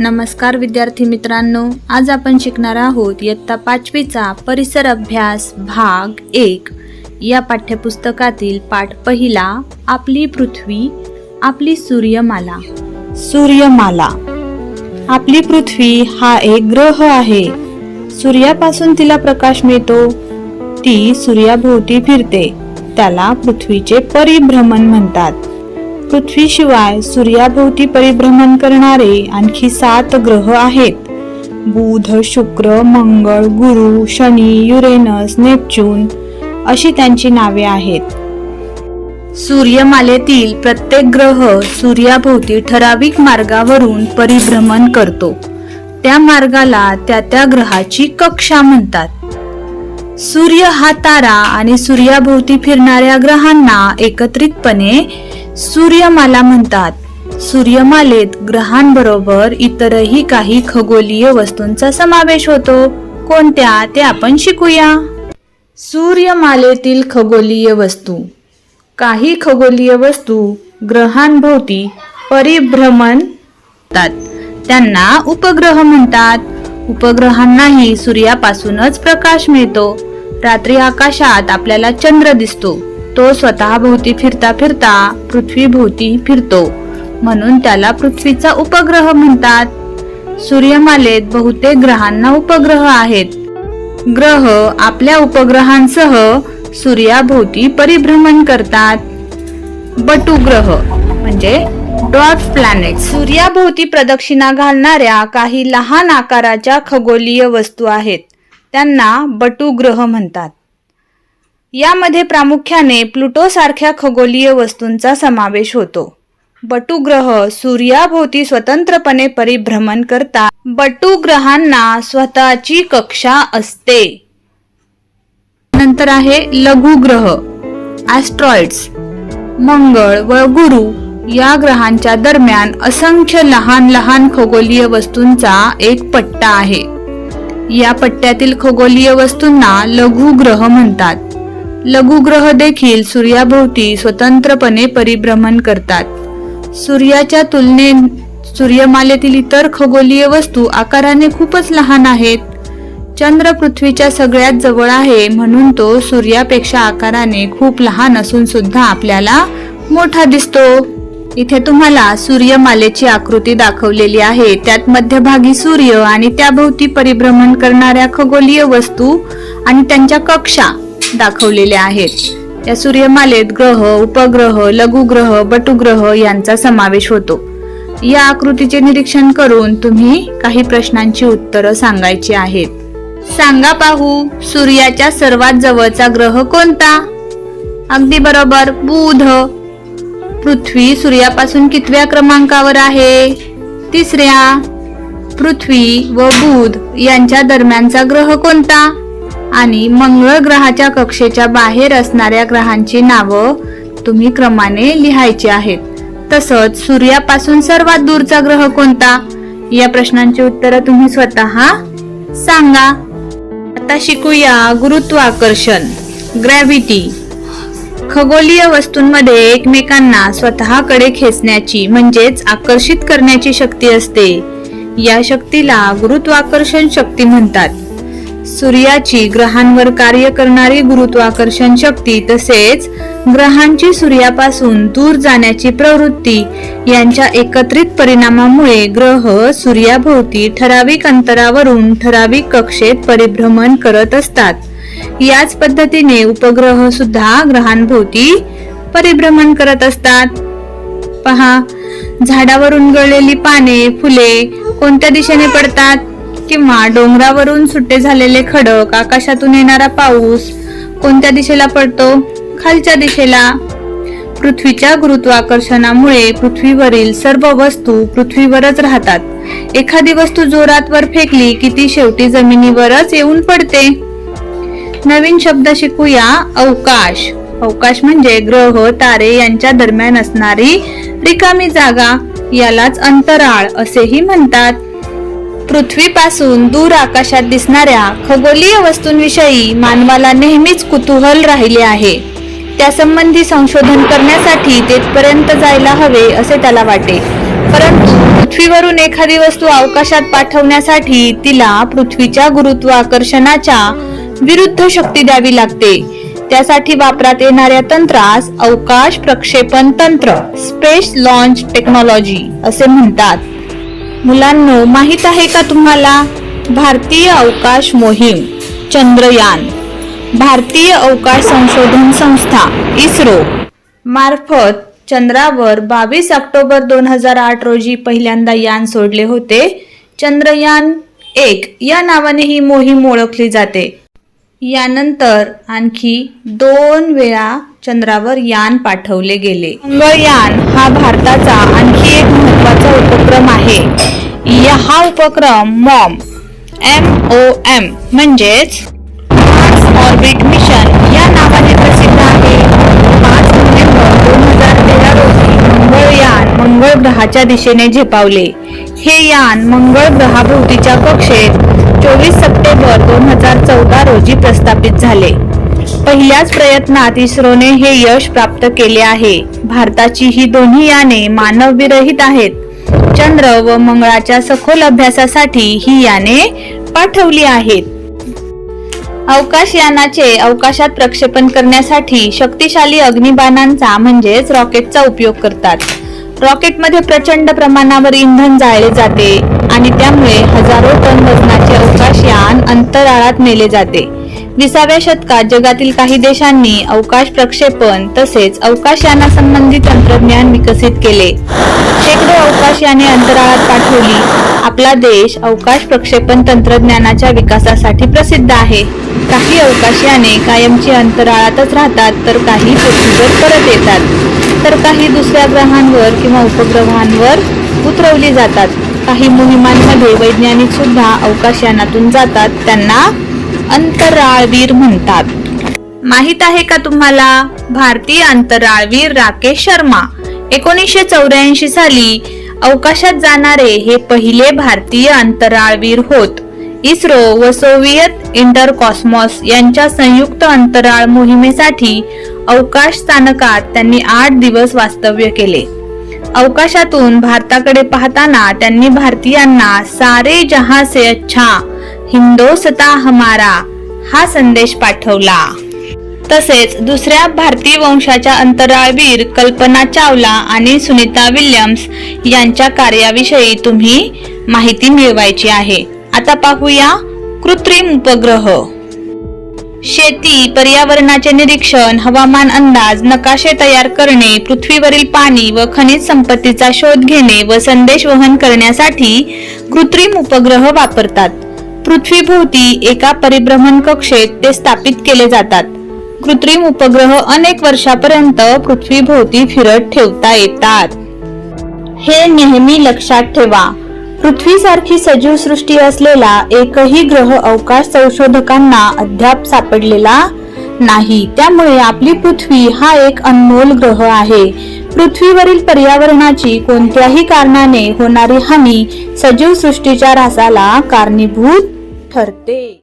नमस्कार विद्यार्थी मित्रांनो आज आपण शिकणार आहोत इयत्ता पाचवीचा परिसर अभ्यास भाग एक. या पाठ्यपुस्तकातील पाठ पहिला आपली पृथ्वी आपली सूर्यमाला. सूर्यमाला. आपली पृथ्वी हा एक ग्रह आहे. सूर्यापासून तिला प्रकाश मिळतो. ती सूर्याभोवती फिरते. त्याला पृथ्वीचे परिभ्रमण म्हणतात. पृथ्वीशिवाय सूर्याभोवती परिभ्रमण करणारे आणखी सात ग्रह आहेत. बुध शुक्र मंगळ गुरु शनी युरेनस नेपच्यून अशी त्यांची नावे आहेत. सूर्यमालेतील प्रत्येक ग्रह सूर्याभोवती ठराविक मार्गावरून परिभ्रमण करतो. त्या मार्गाला त्या त्या ग्रहाची कक्षा म्हणतात. सूर्य हा तारा आणि सूर्याभोवती फिरणाऱ्या ग्रहांना एकत्रितपणे सूर्यमाला म्हणतात. सूर्यमालेत ग्रहांबरोबर इतरही काही खगोलीय वस्तूंचा समावेश होतो. कोणत्या ते आपण शिकूया. सूर्यमालेतील खगोलीय वस्तू. काही खगोलीय वस्तू ग्रहांभोवती परिभ्रमणतात त्यांना उपग्रह म्हणतात. उपग्रहांनाही सूर्यापासूनच प्रकाश मिळतो. रात्री आकाशात आपल्याला चंद्र दिसतो. तो स्वतः भोवती फिरता फिरता पृथ्वी भोवती फिरतो. म्हणून त्याला पृथ्वीचा उपग्रह म्हणतात. सूर्यमालेत बहुतेक ग्रहांना उपग्रह आहेत. ग्रह आपल्या उपग्रहांसह सूर्याभोवती परिभ्रमण करतात. बटुग्रह म्हणजे डॉट प्लॅनेट सूर्याभोवती प्रदक्षिणा घालणाऱ्या काही लहान आकाराच्या खगोलीय वस्तू आहेत. त्यांना बटुग्रह म्हणतात. यामध्ये प्रामुख्याने प्लुटोसारख्या खगोलीय वस्तूंचा समावेश होतो. बटू ग्रह सूर्याभोवती स्वतंत्रपणे परिभ्रमण करतात बटुग्रहांना स्वतःची कक्षा असते. नंतर आहे लघु ग्रह ॲस्ट्रॉइड्स मंगळ व गुरु या ग्रहांच्या दरम्यान असंख्य लहान लहान खगोलीय वस्तूंचा एक पट्टा आहे. या पट्ट्यातील खगोलीय वस्तूंना लघुग्रह म्हणतात. लघुग्रह देखील सूर्याभोवती स्वतंत्रपणे परिभ्रमण करतात. सूर्याच्या तुलनेत सूर्यमालेतील इतर खगोलीय वस्तू आकाराने खूपच लहान आहेत. चंद्र पृथ्वीच्या सगळ्यात जवळ आहे म्हणून तो सूर्यापेक्षा आकाराने खूप लहान असून सुद्धा आपल्याला मोठा दिसतो. इथे तुम्हाला सूर्यमालेची आकृती दाखवलेली आहे. त्यात मध्यभागी सूर्य आणि त्याभोवती परिभ्रमण करणाऱ्या खगोलीय वस्तू आणि त्यांच्या कक्षा. दाखवलेल्या आहेत. या सूर्यमालेत ग्रह उपग्रह लघुग्रह बटुग्रह यांचा समावेश होतो. या आकृतीचे निरीक्षण करून तुम्ही काही प्रश्नांची उत्तरं सांगायची आहेत. सांगा पाहू सूर्याच्या सर्वात जवळचा ग्रह कोणता? अगदी बरोबर बुध. पृथ्वी सूर्यापासून कितव्या क्रमांकावर आहे? तिसऱ्या. पृथ्वी व बुध यांच्या दरम्यानचा ग्रह कोणता? आणि मंगळ ग्रहाच्या कक्षेच्या बाहेर असणाऱ्या ग्रहांची नावं तुम्ही क्रमाने लिहायची आहेत. तसंच सूर्यापासून सर्वात दूरचा ग्रह कोणता? या प्रश्नांची उत्तरं तुम्ही स्वतः सांगा. आता शिकूया गुरुत्वाकर्षण ग्रॅव्हिटी खगोलीय वस्तूंमध्ये एकमेकांना स्वतःकडे खेचण्याची म्हणजेच आकर्षित करण्याची शक्ती असते. या शक्तीला गुरुत्वाकर्षण शक्ती म्हणतात. सूर्याची ग्रहांवर कार्य करणारी गुरुत्वाकर्षण शक्ती तसेच ग्रहांची सूर्यापासून दूर जाण्याची प्रवृत्ती यांच्या एकत्रित परिणामामुळे ग्रह सूर्याभोवती ठराविक अंतरावरून ठराविक कक्षेत परिभ्रमण करत असतात. याच पद्धतीने उपग्रह सुद्धा ग्रहांभोवती परिभ्रमण करत असतात. पहा झाडावरून गळलेली पाने फुले कोणत्या दिशेने पडतात? किंवा डोंगरावरून सुट्टे झालेले खडक आकाशातून येणारा पाऊस कोणत्या दिशेला पडतो? खालच्या दिशेला. पृथ्वीच्या गुरुत्वाकर्षणामुळे पृथ्वीवरील सर्व वस्तू पृथ्वीवरच राहतात. एखादी वस्तू जोरात वर फेकली की ती शेवटी जमिनीवरच येऊन पडते. नवीन शब्द शिकूया अवकाश. अवकाश म्हणजे ग्रह तारे यांच्या दरम्यान असणारी रिकामी जागा. यालाच अंतराळ असेही म्हणतात. पृथ्वीपासून दूर आकाशात दिसणाऱ्या खगोलीय वस्तूंविषयी मानवाला नेहमीच कुतूहल राहिले आहे. त्यासंबंधी संशोधन करण्यासाठी तेथपर्यंत जायला हवे असे त्याला वाटे. परंतु पृथ्वीवरून एखादी वस्तू अवकाशात पाठवण्यासाठी तिला पृथ्वीच्या गुरुत्वाकर्षणाच्या विरुद्ध शक्ती द्यावी लागते. त्यासाठी वापरात येणाऱ्या तंत्रास अवकाश प्रक्षेपण तंत्र स्पेस लॉन्च टेक्नॉलॉजी असे म्हणतात. मुलांनो माहीत आहे का तुम्हाला? भारतीय अवकाश मोहीम चंद्रयान. भारतीय अवकाश संशोधन संस्था इस्रो. मार्फत चंद्रावर बावीस ऑक्टोबर दोन हजार आठ रोजी पहिल्यांदा यान सोडले होते. चंद्रयान एक या नावाने ही मोहीम ओळखली जाते. यानंतर आणखी दोन वेळा चंद्रावर यान पाठवले गेले. मंगळयान हा भारताचा आणखी एक महत्त्वाचा उपक्रम आहे. या हा उपक्रम मॉम एम ओ एम म्हणजेच मार्स ऑर्बिट मिशन या नावाने प्रसिद्ध आहे. पाच नोव्हेंबर दोन हजार तेरा रोजी मंगळयान मंगळ ग्रहाच्या दिशेने झेपावले. हे यान मंगळ ग्रहाभोवतीच्या कक्षेत चोवीस सप्टेंबर दोन हजार चौदा रोजी प्रस्थापित झाले. पहिल्याच प्रयत्नात इस्रोने हे यश प्राप्त केले आहे. भारताची ही दोन्ही याने मानवविरहित आहेत. चंद्र व मंगळाच्या सखोल अभ्यासासाठी ही याने पाठवली आहेत. अवकाशयानाचे अवकाशात प्रक्षेपण करण्यासाठी शक्तिशाली अग्निबाणांचा म्हणजेच रॉकेटचा उपयोग करतात. रॉकेटमध्ये प्रचंड प्रमाणावर इंधन जाळले जाते आणि त्यामुळे हजारो टन वजनाचे अवकाशयान अंतराळात नेले जाते. विसाव्या शतकात जगातील काही देशांनी अवकाश प्रक्षेपण तसेच अवकाशयानासंबंधी तंत्रज्ञान विकसित केले. शेकडो अवकाशयाने अंतराळात पाठवली. आपला देश अवकाश प्रक्षेपण तंत्रज्ञानाच्या विकासासाठी प्रसिद्ध आहे. काही अवकाशयाने कायमची अंतराळातच राहतात तर काही पृथ्वीवर परत येतात. तर काही दुसऱ्या ग्रहांवर किंवा उपग्रहांवर उतरवली जातात. काही मोहिमांमध्ये वैज्ञानिक सुद्धा अवकाशयानातून जातात त्यांना अंतराळवीर म्हणतात. माहीत आहे का तुम्हाला? भारतीय अंतराळवीर राकेश शर्मा एकोणीसशे चौऱ्याऐंशी साली अवकाशात जाणारे हे पहिले भारतीय अंतराळवीर होत. इस्रो व सोव्हिएत इंटरकॉस्मॉस यांच्या संयुक्त अंतराळ मोहिमेसाठी अवकाश स्थानकात त्यांनी आठ दिवस वास्तव्य केले. अवकाशातून भारताकडे पाहताना त्यांनी भारतीयांना सारे जहां से अच्छा हिंदोसता हमारा हा संदेश पाठवला. तसेच दुसऱ्या भारतीय वंशाच्या अंतराळवीर कल्पना चावला आणि सुनीता विल्यम्स यांच्या कार्याविषयी तुम्ही माहिती मिळवायची आहे. आता पाहूया कृत्रिम उपग्रह. शेती पर्यावरणाचे निरीक्षण हवामान अंदाज नकाशे तयार करणे पृथ्वीवरील पाणी व खनिज संपत्तीचा शोध घेणे व संदेश वहन करण्यासाठी कृत्रिम उपग्रह वापरतात. पृथ्वीभोवती एका परिभ्रमण कक्षेत ते स्थापित केले जातात. कृत्रिम उपग्रह अनेक वर्षापर्यंत पृथ्वीभोवती फिरत ठेवता येतात. हे नेहमी लक्षात ठेवा. पृथ्वीसारखी सजीव सृष्टी असलेला एकही ग्रह अवकाश संशोधकांना अद्याप सापडलेला नाही. त्यामुळे आपली पृथ्वी हा एक अनमोल ग्रह आहे. पृथ्वीवरील पर्यावरणाची कोणत्याही कारणाने होणारी हानी सजीव सृष्टीच्या ऱ्हासाला कारणीभूत ठरते.